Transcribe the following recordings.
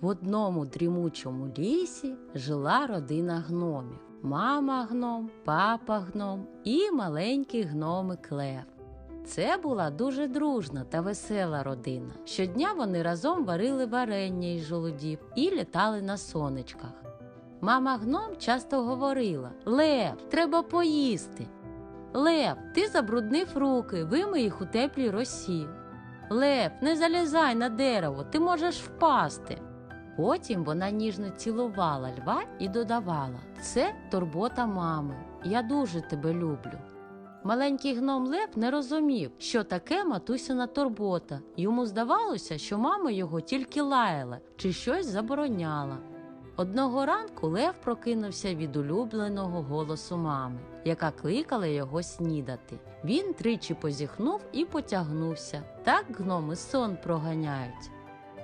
В одному дрімучому лісі жила родина гномів: мама гном, папа гном і маленький гномик Лев. Це була дуже дружна та весела родина. Щодня вони разом варили варення із жолудів і літали на сонечках. Мама гном часто говорила: Лев, треба поїсти. Лев, ти забруднив руки, вимий їх у теплій росі. Лев, не залізай на дерево, ти можеш впасти. Потім вона ніжно цілувала льва і додавала: Це турбота мами. Я дуже тебе люблю. Маленький гном Лев не розумів, що таке матусина турбота. Йому здавалося, що мама його тільки лаяла чи щось забороняла. Одного ранку Лев прокинувся від улюбленого голосу мами, яка кликала його снідати. Він тричі позіхнув і потягнувся. Так гноми сон проганяють.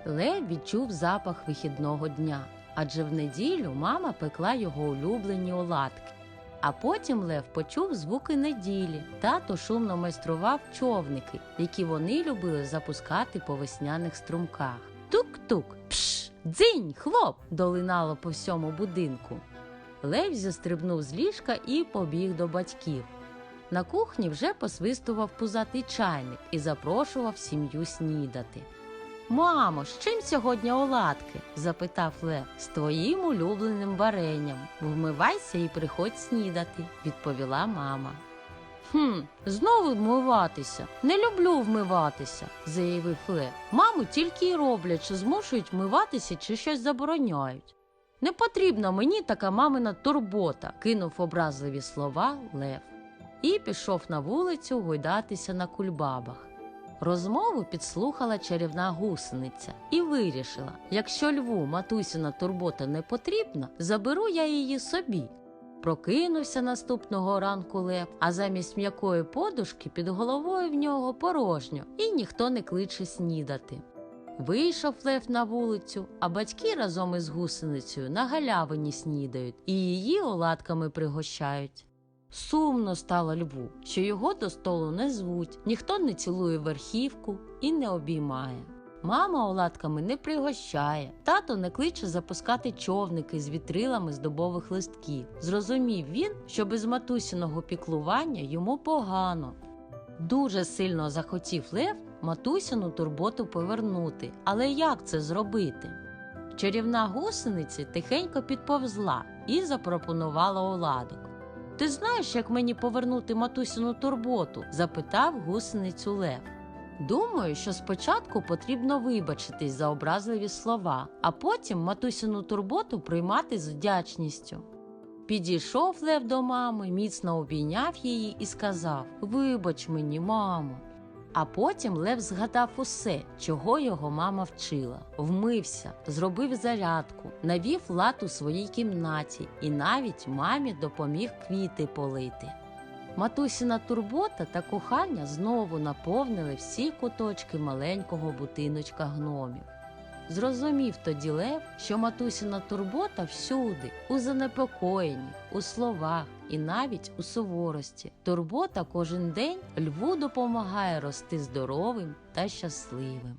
Лев відчув запах вихідного дня, адже в неділю мама пекла його улюблені оладки. А потім Лев почув звуки неділі. Тато шумно майстрував човники, які вони любили запускати по весняних струмках. Тук-тук, пш, дзинь, хлоп! долинало по всьому будинку. Лев зістрибнув з ліжка і побіг до батьків. На кухні вже посвистував пузатий чайник і запрошував сім'ю снідати. Мамо, з чим сьогодні оладки? запитав Лев. З твоїм улюбленим варенням. Вмивайся і приходь снідати, відповіла мама. Хм, знову вмиватися. Не люблю вмиватися, заявив Лев. Маму тільки й роблять, що змушують вмиватися чи щось забороняють. Не потрібна мені така мамина турбота, кинув образливі слова Лев і пішов на вулицю гойдатися на кульбабах. Розмову підслухала чарівна гусениця і вирішила: якщо льву матусіна турбота не потрібна, заберу я її собі. Прокинувся наступного ранку лев, а замість м'якої подушки під головою в нього порожньо, і ніхто не кличе снідати. Вийшов лев на вулицю, а батьки разом із гусеницею на галявині снідають і її оладками пригощають. Сумно стало льву, що його до столу не звуть, ніхто не цілує верхівку і не обіймає. Мама оладками не пригощає, тато не кличе запускати човники з вітрилами з дубових листків. Зрозумів він, що без матусіного піклування йому погано. Дуже сильно захотів Лев матусіну турботу повернути, але як це зробити? Чарівна гусениця тихенько підповзла і запропонувала оладок. Ти знаєш, як мені повернути матусіну турботу? запитав гусеницю Лев. Думаю, що спочатку потрібно вибачитись за образливі слова, а потім матусіну турботу приймати з вдячністю. Підійшов Лев до мами, міцно обійняв її і сказав Вибач мені, мамо. А потім Лев згадав усе, чого його мама вчила, вмився, зробив зарядку, навів лад у своїй кімнаті і навіть мамі допоміг квіти полити. Матусіна турбота та кохання знову наповнили всі куточки маленького будиночка гномів. Зрозумів тоді Лев, що матусіна турбота всюди, у занепокоєнні, у словах і навіть у суворості. Турбота кожен день льву допомагає рости здоровим та щасливим.